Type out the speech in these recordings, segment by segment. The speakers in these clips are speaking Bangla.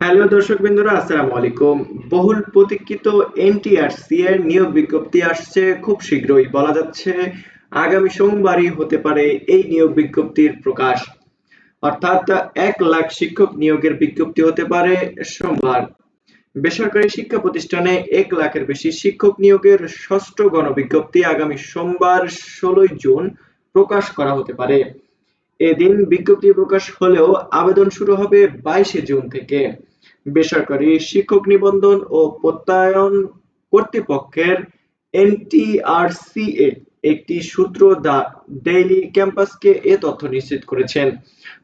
হ্যালো দর্শক বিন্দুরা আসসালামু আলাইকুম। বহুল প্রতীক্ষিত এনটিআরসি এর নিয়োগ বিজ্ঞপ্তি আসছে খুব শীঘ্রই। বলা যাচ্ছে, আগামী সোমবারই হতে পারে এই নিয়োগ বিজ্ঞপ্তির প্রকাশ। অর্থাৎ এক লাখ শিক্ষক নিয়োগের বিজ্ঞপ্তি হতে পারে সোমবার। বেসরকারি শিক্ষা প্রতিষ্ঠানে এক লাখের বেশি শিক্ষক নিয়োগের ষষ্ঠ গণবিজ্ঞপ্তি আগামী সোমবার, ষোলোই জুন, প্রকাশ করা হতে পারে। এদিন বিজ্ঞপ্তি প্রকাশ হলেও আবেদন শুরু হবে বাইশে জুন থেকে। বেসরকারি শিক্ষক নিবন্ধন ও প্রত্যয়ন কর্তৃপক্ষের এনটিআরসিএ একটি সূত্র দ্য ডেইলি ক্যাম্পাসকে এ তথ্য নিশ্চিত করেছেন।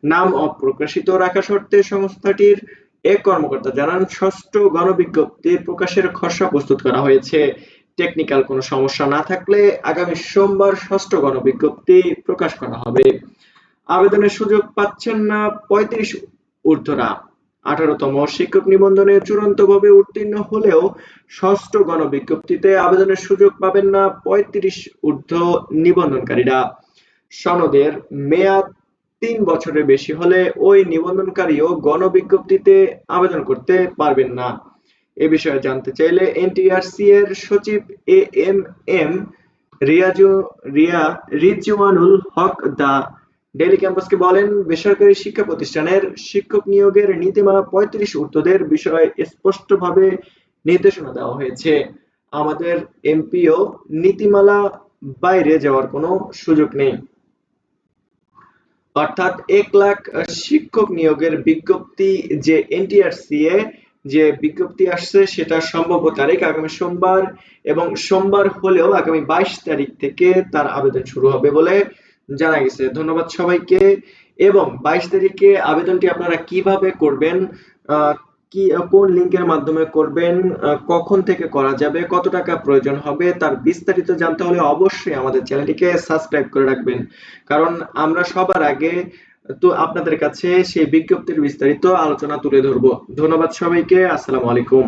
নাম অপ্রকাশিত রাখা শর্তে সংস্থাটির এক কর্মকর্তা জানান, ষষ্ঠ গণবিজ্ঞপ্তি প্রকাশের খসড়া প্রস্তুত করা হয়েছে। টেকনিক্যাল কোনো সমস্যা না থাকলে আগামী সোমবার ষষ্ঠ গণবিজ্ঞপ্তি প্রকাশ করা হবে। আবেদনের সুযোগ পাচ্ছেন না পঁয়ত্রিশ ঊর্ধ্বরা। আঠারোতম শিক্ষক নিবন্ধনে চূড়ান্তভাবে উত্তীর্ণ হলেও ষষ্ঠ গণবিজ্ঞপ্তিতে আবেদনের সুযোগ পাবেন না পঁয়ত্রিশ ঊর্ধ্ব নিবন্ধনকারীরা। সনদের মেয়াদ তিন বছরের বেশি হলে ওই নিবন্ধনকারীও গণবিজ্ঞপ্তিতে আবেদন করতে পারবেন না। এ বিষয়ে জানতে চাইলে এনটিআরসি এর সচিব A M M Riazu Ria Rizwanul Haque the daily ক্যাম্পাসকে বলেন, বেসরকারি শিক্ষা প্রতিষ্ঠানের শিক্ষক নিয়োগের নীতিমালা পঁয়ত্রিশ ঊর্ধ্বদের বিষয়ে স্পষ্টভাবে নির্দেশনা দেওয়া হয়েছে। আমাদের এমপিও নীতিমালা বাইরে যাওয়ার কোনো সুযোগ নেই। অর্থাৎ এক লাখ শিক্ষক নিয়োগের বিজ্ঞপ্তি যে এনটিআরসিএ যে বিজ্ঞপ্তি আসছে, সেটা সম্ভাব্য তারিখ আগামী সোমবার এবং সোমবার হলেও আগামী বাইশ তারিখ থেকে তার আবেদন শুরু হবে বলে জানা গেছে। ধন্যবাদ সবাইকে। এবং বাইশ তারিখে আবেদনটি আপনারা কীভাবে করবেন? কি, কোন লিংকের মাধ্যমে করবেন? কখন থেকে করা যাবে? কত টাকা প্রয়োজন হবে? তার বিস্তারিত জানতে হলে অবশ্যই আমাদের চ্যানেলটিকে সাবস্ক্রাইব করে রাখবেন। কারণ আমরা সবার আগে তো আপনাদের কাছে সেই বিজ্ঞপ্তির বিস্তারিত আলোচনা তুলে ধরবো। ধন্যবাদ সবাইকে। আসসালামু আলাইকুম।